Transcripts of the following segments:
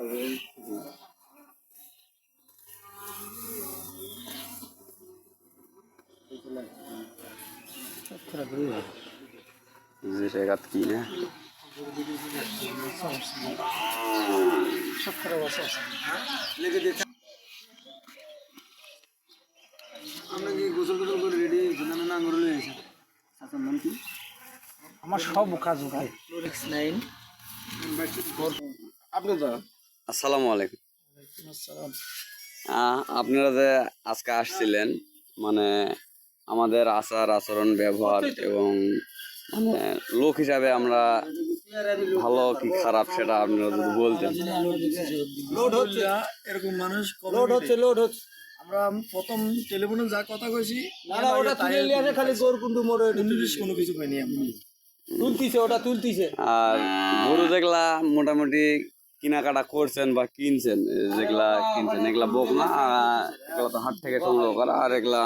যে না আমরা কি গোসল করে রেডি হয়েছি না নাম কি আমার সব কাজ সিক্স নাইন আপনি তো আসসালামু আলাইকুম। আপনারা যে আজকে আসছিলেন মানে আমাদের আচার আচরণ ব্যবহার এবং মানে লোক হিসাবে আমরা ভালো কি খারাপ সেটা আপনারা যদি বলতেন। লোড হচ্ছে এরকম মানুষ লোড হচ্ছে লোড হচ্ছে। আমরা প্রথম টেলিফোনে যা কথা কইছি না না ওটা তুলে নিয়ে খালি গোর কুন্ডু মোড়ে কোনো কিছু কইনি আমি তুলতিছে ওটা তুলতিছে। আর গরু যেগুলা মোটামুটি কেনাকাটা করছেন বা কিনছেন যেগুলা কিনছেন এগুলা বোক না আর এগুলা তো হাট থেকে সংগ্রহ করা আর এগুলা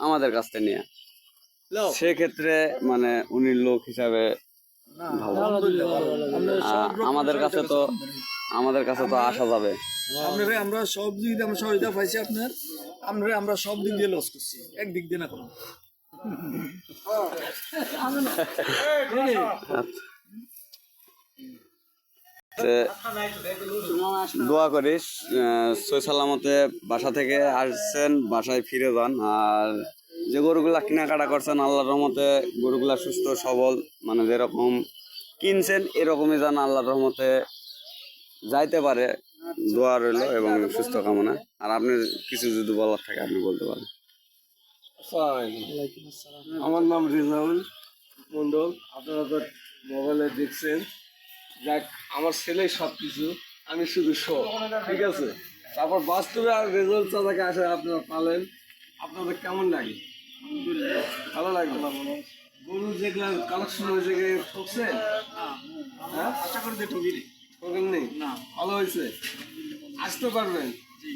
আমাদের কাছ থেকে নিয়ে। সেক্ষেত্রে মানে উনি লোক হিসাবে আমাদের কাছে তো আমাদের কাছে তো আসা যাবে। আপনারে আমরা সব দিক দিয়ে আমরা সহযোগিতা পাইছি আপনার। আমরা আমরা সব দিক দিয়ে লস করছি। একদিক দিয়ে না কোনো। তে দোয়া করিস সই সালামতে বাসা থেকে আসছেন, বাসায় ফিরে যান। আর যে গরুগুলা কেনাকাটা করছেন, আল্লাহর রহমতে গরুগুলা সুস্থ, সবল মানে যেরকম কিনছেন, এরকমই যেন আল্লাহর রহমতে যাইতে পারে। দোয়া রইল এবং সুস্থ কামনা। আর আপনি কিছু যদি বলার থাকে, আপনি বলতে পারেন। আমার নাম রেজাউল মন্ডল আপনারা তো মোবাইলে দেখছেন। যাক আমার ছেলে সব কিছু আমি শুধু শো ঠিক আছে? তারপর বাস্তবে আর রেজাল্ট চাচাকে আসে আপনারা পালেন। আপনাদের কেমন লাগে? ভালো লাগে? গরু যেগুলো কালেকশন হয়েছে গিয়ে ঠকছেন হ্যাঁ আশা করি ঠকিনি ঠকেন নেই না। ভালো হয়েছে? আসতে পারবেন।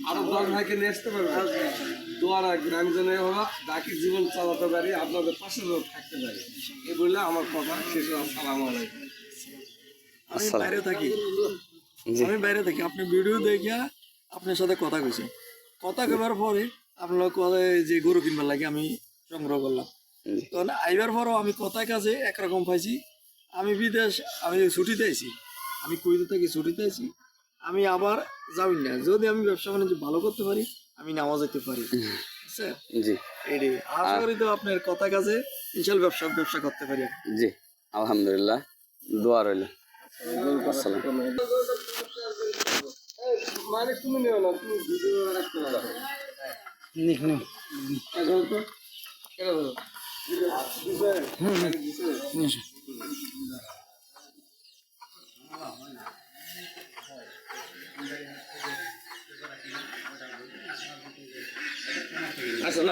আরও দশ ভাইকে নিয়ে আসতে পারবেন। দোয়ারা গ্রামজনে হলো বাকি জীবন চালাতে পারি আপনাদের পাশে যেন থাকতে পারি। এই বললে আমার কথা শেষ হলো। সালাম আলাইকুম। আমি বাইরে থাকি। আমি বাইরে থাকি। আপনি ভিডিও দেখিয়া আপনার সাথে কথা কইছেন কথা কবার পরে আপনার কথা যে গরু কিনবার লাগে আমি সংগ্রহ করলাম। তখন আইবার পরও আমি কথার কাছে একরকম পাইছি। আমি বিদেশ আমি ছুটিতে আইছি। আমি কুইতে থাকি ছুটিতে আইছি। আমি আবার যাই না। যদি আমি ব্যবসা বাণিজ্য ভালো করতে পারি আমি নামাজ যেতে পারি। জি। এটাই। আশা করি তো আপনার কথা কাছে ইনশাল ব্যবসা ব্যবসা করতে পারি। জি। আলহামদুলিল্লাহ। দোয়া রইল। নিও না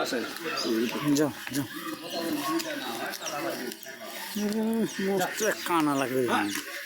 আসেন যাও যাও। মস্ত কানা লাগবে।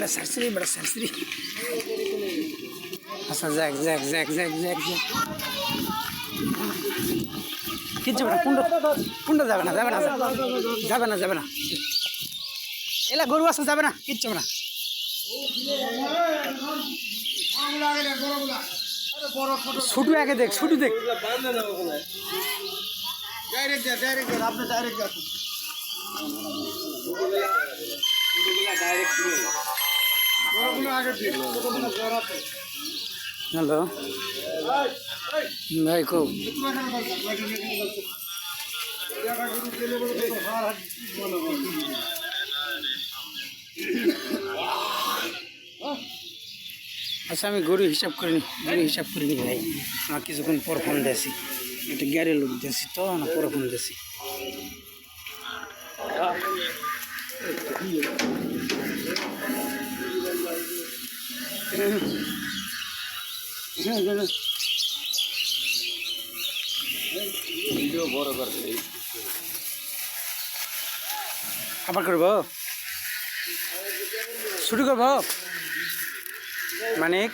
বেড়া সারসিরি বেড়া সারসিরি আচ্ছা যাক যাক যাক যাক যাক যাক। কিচ্ছু বেড়া কুন্ড কুন্ড যাবে না যাবে না যাবে না। যাবে না এলা গরু আসা যাবে না কিচ্ছু না। ছুটু আগে দেখ ছুটু দেখ। ডাইরেক্ট ডাইরেক্ট আপনি ডাইরেক্ট ডাইরেক্ট হ্যালো। ভাই, খুব। আচ্ছা আমি গরু হিসাব করিনি গরু হিসাব করিনি ভাই। আমার কিছুক্ষণ পর ফোন দিয়েছি। এটা গ্যারে লোক দিয়েছি তো, না পরে ফোন দিয়েছি। আবার করব? শুরু করব? মানিক?